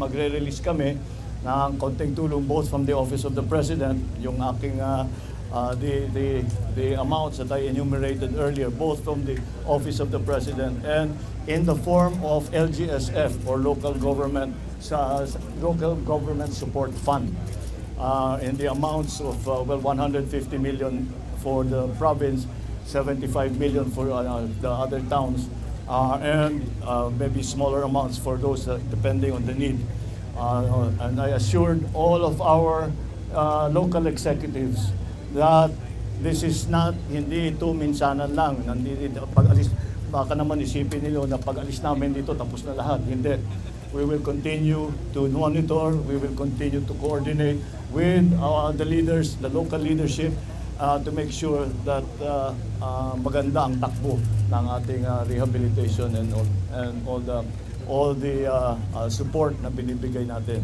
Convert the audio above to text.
magre-release kami ng konting tulong both from the Office of the President, yung aking uh, uh, the, the, the amounts that I enumerated earlier, both from the Office of the President and in the form of LGSF or Local Government sa- Local Government Support Fund. Uh, in the amounts of uh, well 150 million for the province, 75 million for uh, the other towns, uh, and uh, maybe smaller amounts for those uh, depending on the need. Uh, and I assured all of our uh, local executives that this is not hindi ito minsanan lang. Nandito pag alis baka naman isipin nila na pag alis namin dito tapos na lahat. Hindi. We will continue to monitor, we will continue to coordinate with uh, the leaders, the local leadership, uh, to make sure that uh, uh, maganda ang takbo ng ating uh, rehabilitation and all, and all the all the uh, uh, support na binibigay natin.